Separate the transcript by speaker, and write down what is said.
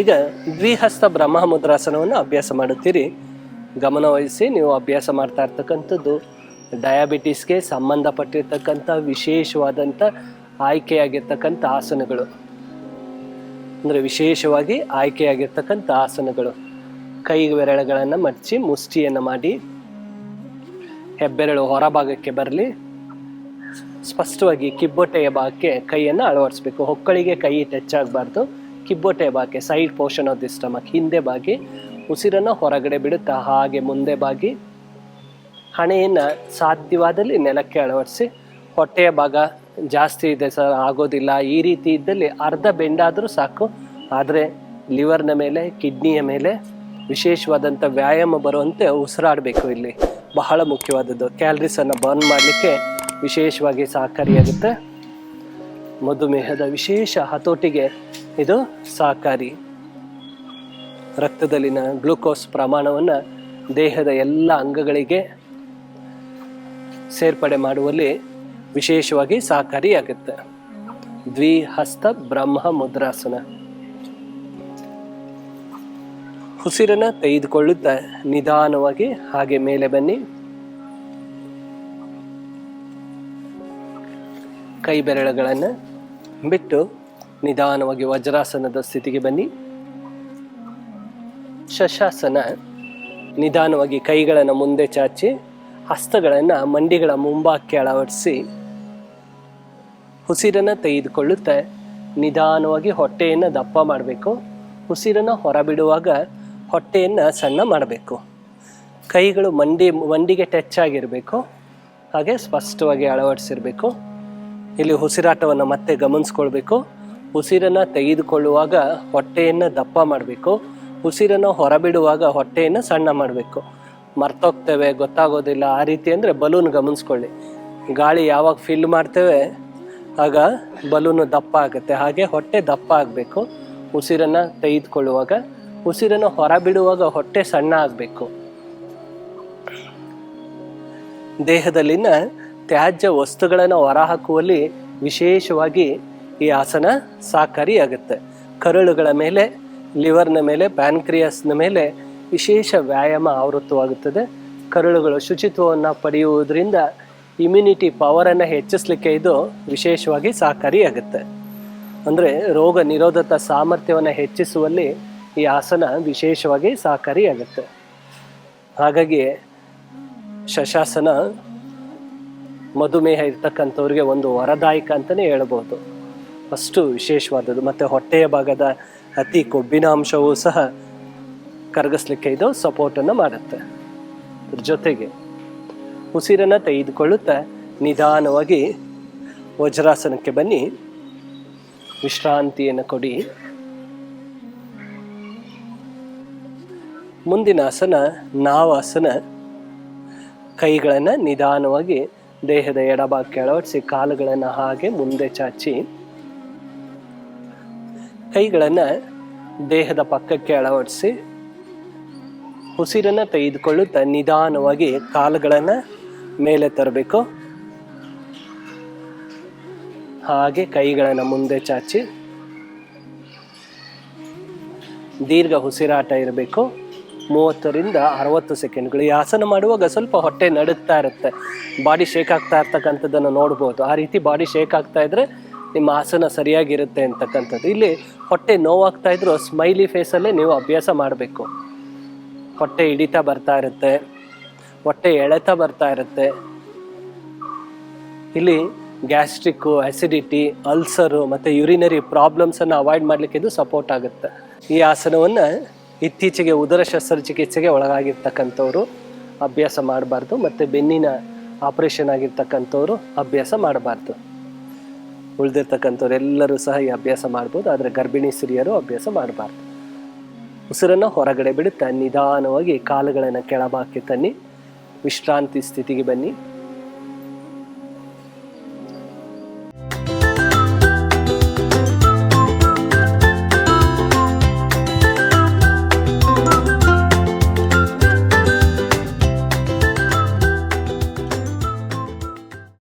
Speaker 1: ಈಗ ದ್ವಿಹಸ್ತ ಬ್ರಹ್ಮ ಮುದ್ರಾಸನವನ್ನು ಅಭ್ಯಾಸ ಮಾಡುತ್ತೀರಿ. ಗಮನವಹಿಸಿ ನೀವು ಅಭ್ಯಾಸ ಮಾಡ್ತಾ ಇರ್ತಕ್ಕಂಥದ್ದು ಡಯಾಬಿಟಿಸ್ಗೆ ಸಂಬಂಧಪಟ್ಟಿರ್ತಕ್ಕಂಥ ವಿಶೇಷವಾದಂಥ ಆಯ್ಕೆಯಾಗಿರ್ತಕ್ಕಂಥ ಆಸನಗಳು. ಅಂದರೆ ವಿಶೇಷವಾಗಿ ಆಯ್ಕೆಯಾಗಿರ್ತಕ್ಕಂಥ ಆಸನಗಳು. ಕೈ ಬೆರಳುಗಳನ್ನು ಮಡಚಿ, ಮುಷ್ಟಿಯನ್ನು ಮಾಡಿ, ಹೆಬ್ಬೆರಳು ಹೊರಭಾಗಕ್ಕೆ ಬರಲಿ, ಸ್ಪಷ್ಟವಾಗಿ ಕಿಬ್ಬೊಟ್ಟೆಯ ಭಾಗಕ್ಕೆ ಕೈಯನ್ನು ಅಳವಡಿಸ್ಬೇಕು. ಹೊಕ್ಕಳಿಗೆ ಕೈ ಟಚ್ ಆಗಬಾರ್ದು. ಕಿಬ್ಬೊಟ್ಟೆಯ ಬಾಕೆ side portion of the stomach ಹಿಂದೆ ಬಾಗಿ, ಉಸಿರನ್ನು ಹೊರಗಡೆ ಬಿಡುತ್ತಾ ಹಾಗೆ ಮುಂದೆ ಬಾಗಿ, ಹಣೆಯನ್ನು ಸಾಧ್ಯವಾದಲ್ಲಿ ನೆಲಕ್ಕೆ ಅಳವಡಿಸಿ, ಹೊಟ್ಟೆಯ ಭಾಗ ಜಾಸ್ತಿ ಇದೆ ಸರ್, ಆಗೋದಿಲ್ಲ, ಈ ರೀತಿ ಇದ್ದಲ್ಲಿ ಅರ್ಧ ಬೆಂಡಾದರೂ ಸಾಕು, ಆದರೆ ಲಿವರ್ನ ಮೇಲೆ ಕಿಡ್ನಿಯ ಮೇಲೆ ವಿಶೇಷವಾದಂಥ ವ್ಯಾಯಾಮ ಬರುವಂತೆ ಉಸಿರಾಡಬೇಕು ಇಲ್ಲಿ. ಬಹಳ ಮುಖ್ಯವಾದದ್ದು. ಕ್ಯಾಲ್ರೀಸನ್ನು ಬರ್ನ್ ಮಾಡಲಿಕ್ಕೆ ವಿಶೇಷವಾಗಿ ಸಹಕಾರಿಯಾಗುತ್ತೆ. ಮಧುಮೇಹದ ವಿಶೇಷ ಹತೋಟಿಗೆ ಇದು ಸಹಕಾರಿ. ರಕ್ತದಲ್ಲಿನ ಗ್ಲೂಕೋಸ್ ಪ್ರಮಾಣವನ್ನು ದೇಹದ ಎಲ್ಲ ಅಂಗಗಳಿಗೆ ಸೇರ್ಪಡೆ ಮಾಡುವಲ್ಲಿ ವಿಶೇಷವಾಗಿ ಸಹಕಾರಿಯಾಗುತ್ತೆ. ದ್ವಿಹಸ್ತ ಬ್ರಹ್ಮ ಮುದ್ರಾಸನ. ಉಸಿರನ್ನ ತೆಗೆದುಕೊಳ್ಳುತ್ತಾ ನಿಧಾನವಾಗಿ ಹಾಗೆ ಮೇಲೆ ಬನ್ನಿ. ಕೈ ಬೆರಳುಗಳನ್ನು ಬಿಟ್ಟು ನಿಧಾನವಾಗಿ ವಜ್ರಾಸನದ ಸ್ಥಿತಿಗೆ ಬನ್ನಿ. ಶಶಾಸನ ನಿಧಾನವಾಗಿ ಕೈಗಳನ್ನು ಮುಂದೆ ಚಾಚಿ, ಹಸ್ತಗಳನ್ನು ಮಂಡಿಗಳ ಮುಂಭಾಗಕ್ಕೆ ಅಳವಡಿಸಿ ಉಸಿರನ್ನು ತೆಗೆದುಕೊಳ್ಳುತ್ತೆ. ನಿಧಾನವಾಗಿ ಹೊಟ್ಟೆಯನ್ನು ದಪ್ಪ ಮಾಡಬೇಕು. ಉಸಿರನ್ನು ಹೊರಬಿಡುವಾಗ ಹೊಟ್ಟೆಯನ್ನು ಸಣ್ಣ ಮಾಡಬೇಕು. ಕೈಗಳು ಮಂಡಿ, ಮಂಡಿಗೆ ಟಚ್ ಆಗಿರಬೇಕು. ಹಾಗೆ ಸ್ಪಷ್ಟವಾಗಿ ಅಳವಡಿಸಿರಬೇಕು. ಇಲ್ಲಿ ಉಸಿರಾಟವನ್ನು ಮತ್ತೆ ಗಮನಿಸ್ಕೊಳ್ಬೇಕು. ಉಸಿರನ್ನು ತೆಗೆದುಕೊಳ್ಳುವಾಗ ಹೊಟ್ಟೆಯನ್ನು ದಪ್ಪ ಮಾಡಬೇಕು. ಉಸಿರನ್ನು ಹೊರಬಿಡುವಾಗ ಹೊಟ್ಟೆಯನ್ನು ಸಣ್ಣ ಮಾಡಬೇಕು. ಮರ್ತೋಗ್ತೇವೆ, ಗೊತ್ತಾಗೋದಿಲ್ಲ. ಆ ರೀತಿ ಅಂದರೆ ಬಲೂನ್ ಗಮನಿಸ್ಕೊಳ್ಳಿ. ಗಾಳಿ ಯಾವಾಗ ಫಿಲ್ ಮಾಡ್ತೇವೆ, ಆಗ ಬಲೂನು ದಪ್ಪ ಆಗುತ್ತೆ. ಹಾಗೆ ಹೊಟ್ಟೆ ದಪ್ಪ ಆಗಬೇಕು. ಉಸಿರನ್ನು ತೆಗೆದುಕೊಳ್ಳುವಾಗ, ಉಸಿರನ್ನು ಹೊರಬಿಡುವಾಗ ಹೊಟ್ಟೆ ಸಣ್ಣ ಆಗಬೇಕು. ದೇಹದಲ್ಲಿನ ತ್ಯಾಜ್ಯ ವಸ್ತುಗಳನ್ನು ಹೊರಹಾಕುವಲ್ಲಿ ವಿಶೇಷವಾಗಿ ಈ ಆಸನ ಸಹಕಾರಿಯಾಗುತ್ತೆ ಕರುಳುಗಳ ಮೇಲೆ ಲಿವರ್ನ ಮೇಲೆ ಪ್ಯಾನ್ಕ್ರಿಯಾಸ್ನ ಮೇಲೆ ವಿಶೇಷ ವ್ಯಾಯಾಮ ಆವೃತ್ತವಾಗುತ್ತದೆ. ಕರುಳುಗಳು ಶುಚಿತ್ವವನ್ನು ಪಡೆಯುವುದರಿಂದ ಇಮ್ಯುನಿಟಿ ಪವರನ್ನು ಹೆಚ್ಚಿಸಲಿಕ್ಕೆ ಇದು ವಿಶೇಷವಾಗಿ ಸಹಕಾರಿಯಾಗುತ್ತೆ ಅಂದರೆ ರೋಗ ನಿರೋಧಕ ಸಾಮರ್ಥ್ಯವನ್ನು ಹೆಚ್ಚಿಸುವಲ್ಲಿ ಈ ಆಸನ ವಿಶೇಷವಾಗಿ ಸಹಕಾರಿಯಾಗುತ್ತೆ ಹಾಗಾಗಿ ಶಶಾಸನ ಮಧುಮೇಹ ಇರ್ತಕ್ಕಂಥವ್ರಿಗೆ ಒಂದು ವರದಾಯಕ ಅಂತಲೇ ಹೇಳ್ಬೋದು. ಅಷ್ಟು ವಿಶೇಷವಾದದ್ದು. ಮತ್ತು ಹೊಟ್ಟೆಯ ಭಾಗದ ಅತಿ ಕೊಬ್ಬಿನ ಅಂಶವೂ ಸಹ ಕರಗಿಸ್ಲಿಕ್ಕೆ ಇದು ಸಪೋರ್ಟನ್ನು ಮಾಡುತ್ತೆ. ಅದ್ರ ಜೊತೆಗೆ ಉಸಿರನ್ನು ತೆಗೆದುಕೊಳ್ಳುತ್ತಾ ನಿಧಾನವಾಗಿ ವಜ್ರಾಸನಕ್ಕೆ ಬನ್ನಿ. ವಿಶ್ರಾಂತಿಯನ್ನು ಕೊಡಿ. ಮುಂದಿನ ಆಸನ ನಾವಾಸನ. ಕೈಗಳನ್ನು ನಿಧಾನವಾಗಿ ದೇಹದ ಎಡಭಾಗಕ್ಕೆ ಅಳವಡಿಸಿ ಕಾಲುಗಳನ್ನು ಹಾಗೆ ಮುಂದೆ ಚಾಚಿ. ಕೈಗಳನ್ನು ದೇಹದ ಪಕ್ಕಕ್ಕೆ ಅಳವಡಿಸಿ ಉಸಿರನ್ನು ತೆಗೆದುಕೊಳ್ಳುತ್ತಾ ನಿಧಾನವಾಗಿ ಕಾಲುಗಳನ್ನು ಮೇಲೆ ತರಬೇಕು. ಹಾಗೆ ಕೈಗಳನ್ನು ಮುಂದೆ ಚಾಚಿ. ದೀರ್ಘ ಉಸಿರಾಟ ಇರಬೇಕು. ಮೂವತ್ತರಿಂದ ಅರವತ್ತು ಸೆಕೆಂಡ್ಗಳು. ಈ ಆಸನ ಮಾಡುವಾಗ ಸ್ವಲ್ಪ ಹೊಟ್ಟೆ ನಡುತ್ತಾ ಇರುತ್ತೆ. ಬಾಡಿ ಶೇಕ್ ಆಗ್ತಾ ಇರ್ತಕ್ಕಂಥದ್ದನ್ನು ನೋಡ್ಬೋದು. ಆ ರೀತಿ ಬಾಡಿ ಶೇಕ್ ಆಗ್ತಾ ಇದ್ರೆ ನಿಮ್ಮ ಆಸನ ಸರಿಯಾಗಿರುತ್ತೆ ಅಂತಕ್ಕಂಥದ್ದು. ಇಲ್ಲಿ ಹೊಟ್ಟೆ ನೋವಾಗ್ತಾ ಇದ್ರು ಸ್ಮೈಲಿ ಫೇಸಲ್ಲೇ ನೀವು ಅಭ್ಯಾಸ ಮಾಡಬೇಕು. ಹೊಟ್ಟೆ ಹಿಡಿತಾ ಬರ್ತಾ ಇರುತ್ತೆ. ಹೊಟ್ಟೆ ಎಳೆತಾ ಬರ್ತಾ ಇರುತ್ತೆ. ಇಲ್ಲಿ ಗ್ಯಾಸ್ಟ್ರಿಕ್ಕು ಅಸಿಡಿಟಿ ಅಲ್ಸರು ಮತ್ತು ಯುರಿನರಿ ಪ್ರಾಬ್ಲಮ್ಸನ್ನು ಅವಾಯ್ಡ್ ಮಾಡಲಿಕ್ಕೆ ಇದು ಸಪೋರ್ಟ್ ಆಗುತ್ತೆ. ಈ ಆಸನವನ್ನು ಇತ್ತೀಚೆಗೆ ಉದರ ಶಸ್ತ್ರಚಿಕಿತ್ಸೆಗೆ ಒಳಗಾಗಿರ್ತಕ್ಕಂಥವ್ರು ಅಭ್ಯಾಸ ಮಾಡಬಾರ್ದು ಮತ್ತು ಬೆನ್ನಿನ ಆಪರೇಷನ್ ಆಗಿರ್ತಕ್ಕಂಥವ್ರು ಅಭ್ಯಾಸ ಮಾಡಬಾರ್ದು. ಉಳಿದಿರ್ತಕ್ಕಂಥವ್ರು ಎಲ್ಲರೂ ಸಹ ಈ ಅಭ್ಯಾಸ ಮಾಡ್ಬೋದು, ಆದರೆ ಗರ್ಭಿಣಿ ಸ್ತ್ರೀಯರು ಅಭ್ಯಾಸ ಮಾಡಬಾರ್ದು. ಉಸಿರನ್ನು ಹೊರಗಡೆ ಬಿಡುತ್ತಾ ನಿಧಾನವಾಗಿ ಕಾಲುಗಳನ್ನು ಕೆಳಭಾಗಕ್ಕೆ ತನ್ನಿ, ವಿಶ್ರಾಂತಿ ಸ್ಥಿತಿಗೆ ಬನ್ನಿ.